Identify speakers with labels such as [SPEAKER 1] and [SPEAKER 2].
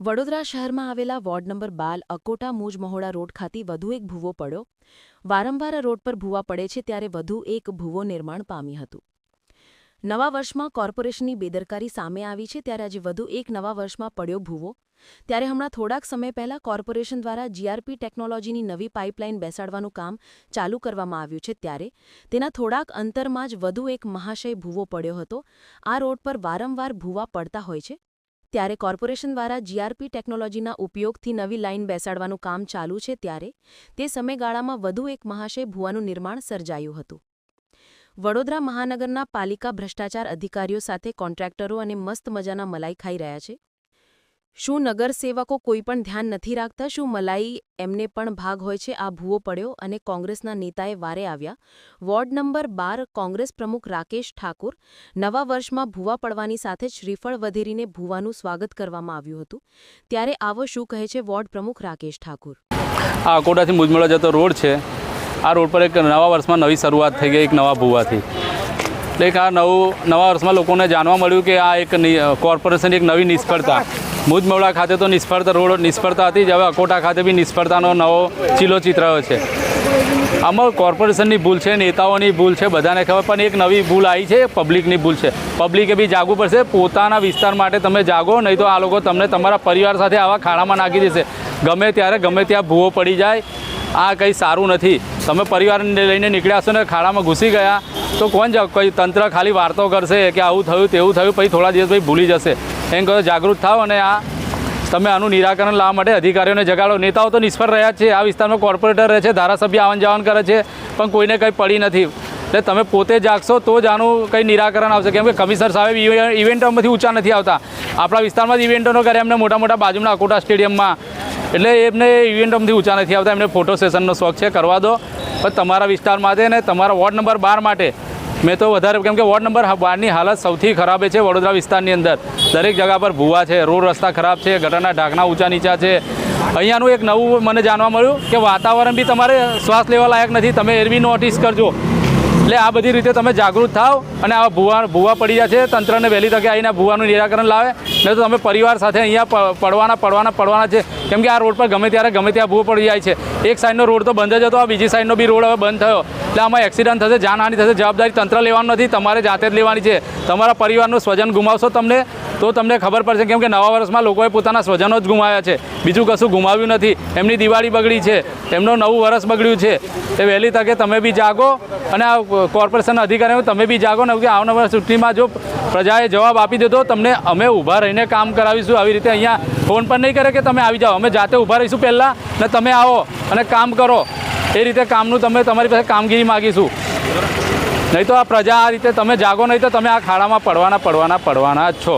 [SPEAKER 1] વડોદરા શહેરમાં આવેલા ward number બાર અકોટા મુજ મહોડા રોડ ખાતે વધુ એક ભૂવો પડ્યો. વારંવાર રોડ પર ભૂવા પડે છે ત્યારે વધુ એક ભૂવો નિર્માણ પામી હતું. નવા વર્ષમાં કોર્પોરેશનની બેદરકારી સામે આવી છે ત્યારે આજે વધુ એક નવા વર્ષમાં પડ્યો ભૂવો. ત્યારે હમણાં થોડાક સમય પહેલા કોર્પોરેશન દ્વારા જીઆરપી ટેકનોલોજીની નવી પાઇપલાઇન બેસાડવાનું કામ ચાલુ કરવામાં આવ્યું છે ત્યારે તેના થોડાક અંતરમાં જ વધુ એક મહાશય ભૂવો પડ્યો હતો. આ રોડ પર વારંવાર ભૂવા પડતા હોય છે. ત્યારે કોર્પોરેશન દ્વારા જીઆરપી ટેકનોલોજીના ઉપયોગથી નવી લાઇન બેસાડવાનું કામ ચાલુ છે ત્યારે તે સમયગાળામાં વધુ એક મહાશય ભૂવાનું નિર્માણ સર્જાયું હતું. વડોદરા મહાનગરના પાલિકા ભ્રષ્ટાચાર અધિકારીઓ સાથે કોન્ટ્રાક્ટરો અને મસ્ત મજાના મલાઈ ખાઈ રહ્યા છે. શું નગરસેવકો કોઈ પણ ધ્યાન નથી રાખતા? શું મલાઈ એમને પણ ભાગ હોય છે? આ ભૂવો પડ્યો અને કોંગ્રેસના નેતાએ વારે આવ્યા. વોર્ડ નંબર બાર કોંગ્રેસ પ્રમુખ રાકેશ ઠાકુર નવા વર્ષમાં ભૂવા પડવાની સાથે શ્રીફળ વધેરીને ભૂવાનું સ્વાગત કરવામાં આવ્યું હતું. ત્યારે આવો શું કહે છે વોર્ડ પ્રમુખ રાકેશ ઠાકુર?
[SPEAKER 2] આ અકોટાથી મુજમળા જતો રોડ છે. આ રોડ પર એક નવા વર્ષમાં નવી શરૂઆત થઈ ગઈ એક નવા ભૂવાથી. એટલે આ નવું નવા વર્ષમાં લોકોને જાણવા મળ્યું કે આ એક કોર્પોરેશન એક નવી નિષ્ફળતા. મુજમવડા ખાતે તો નિષ્ફળતા રોડ નિષ્ફળતા હતી, જ હવે અકોટા ખાતે બી નિષ્ફળતાનો નવો ચીલો ચિતરાયો છે. આમાં કોર્પોરેશનની ભૂલ છે, નેતાઓની ભૂલ છે, બધાને ખબર, પણ એક નવી ભૂલ આવી છે પબ્લિકની ભૂલ છે. પબ્લિકે બી જાગવું પડશે, પોતાના વિસ્તાર માટે તમે જાગો, નહીં તો આ લોકો તમને તમારા પરિવાર સાથે આવા ખાડામાં નાખી દેશે. ગમે ત્યારે, ગમે ત્યાં ભૂવો પડી જાય, આ કંઈ સારું નથી. તમે પરિવારને લઈને નીકળ્યા છો ને, ખાડામાં ઘૂસી ગયા તો કોણ કોઈ તંત્ર ખાલી વાર્તો કરશે કે આવું થયું, તેવું થયું, પછી થોડા દિવસ પછી ભૂલી જશે. એમ કહો જાગૃત થાવ અને આ તમે આનું નિરાકરણ લાવવા માટે અધિકારીઓને જગાડો. નેતાઓ તો નિષ્ફળ રહ્યા છે. આ વિસ્તારમાં કોર્પોરેટર રહે છે, ધારાસભ્ય આવન જાવન કરે છે, પણ કોઈને કંઈ પડી નથી. એટલે તમે પોતે જાગશો તો જ આનું કંઈ નિરાકરણ આવશે. કેમ કે કમિશનર સાહેબ ઇવે- ઇવેન્ટોમાંથી ઊંચા નથી આવતા. આપણા વિસ્તારમાં જ ઇવેન્ટોનો કરે, એમને મોટા મોટા બાજુના અકોટા સ્ટેડિયમમાં એટલે એમને ઇવેન્ટોમાંથી ઊંચા નથી આવતા. એમને ફોટો સેશનનો શોખ છે, કરવા દો. પણ તમારા વિસ્તાર માટે ને તમારા વોર્ડ નંબર બાર માટે મેં તો વધારે કેમ કે વોર્ડ નંબર બારની હાલત સૌથી ખરાબ છે વડોદરા વિસ્તારની અંદર. દરેક જગા પર ભૂવા છે, રોડ રસ્તા ખરાબ છે, ગટરના ઢાંકણા ઊંચા નીચા છે. અહીંયાનું એક નવું મને જાણવા મળ્યું કે વાતાવરણ બી તમારે શ્વાસ લેવા લાયક નથી. તમે એર બી નોટિસ કરજો. એટલે આ બધી રીતે તમે જાગૃત થાવ અને આવા ભૂવા ભૂવા પડી જાય છે, તંત્રને વહેલી તકે આવીને ભૂવાનું નિરાકરણ લાવે. નહીં તો તમે પરિવાર સાથે અહીંયા પડવાના પડવાના પડવાના છે. કેમ કે આ રોડ પર ગમે ત્યારે ગમે ત્યાં ભૂવો પડી જાય છે. એક સાઈડનો રોડ તો બંધ જ હતો, આ બીજી સાઈડનો બી રોડ હવે બંધ થયો. એટલે આમાં એક્સિડન્ટ થશે, જાનહાની થશે, જવાબદારી તંત્ર લેવાનું નથી, તમારે જાતે જ લેવાની છે. તમારા પરિવારનું સ્વજન ગુમાવશો તમને તો તમને ખબર પડશે કેમ કે નવા વર્ષમાં લોકોએ પોતાના સ્વજનો જ ગુમાવ્યા છે. બીજું કશું ગુમાવ્યું નથી. એમની દિવાળી બગડી છે. એમનું નવું વર્ષ બગડ્યું છે. એ વહેલી તકે તમે બી જાગો અને આ કોર્પોરેશન અધિકારીઓ, તમે બી જાગો ને કે આવનાર ચૂંટણીમાં જો પ્રજાએ જવાબ આપી દીધો તમને અમે ઊભા રહીને કામ કરાવીશું. આવી રીતે અહીંયા ફોન પણ નહીં કરે કે તમે આવી જાઓ. અમે જાતે ઊભા રહીશું પહેલાં ને તમે આવો અને કામ કરો. એ રીતે કામનું તમે તમારી પાસે કામગીરી માગીશું. નહીં તો આ પ્રજા આ રીતે તમે જાગો નહીં તો તમે આ ખાડામાં પડવાના પડવાના પડવાના જ છો.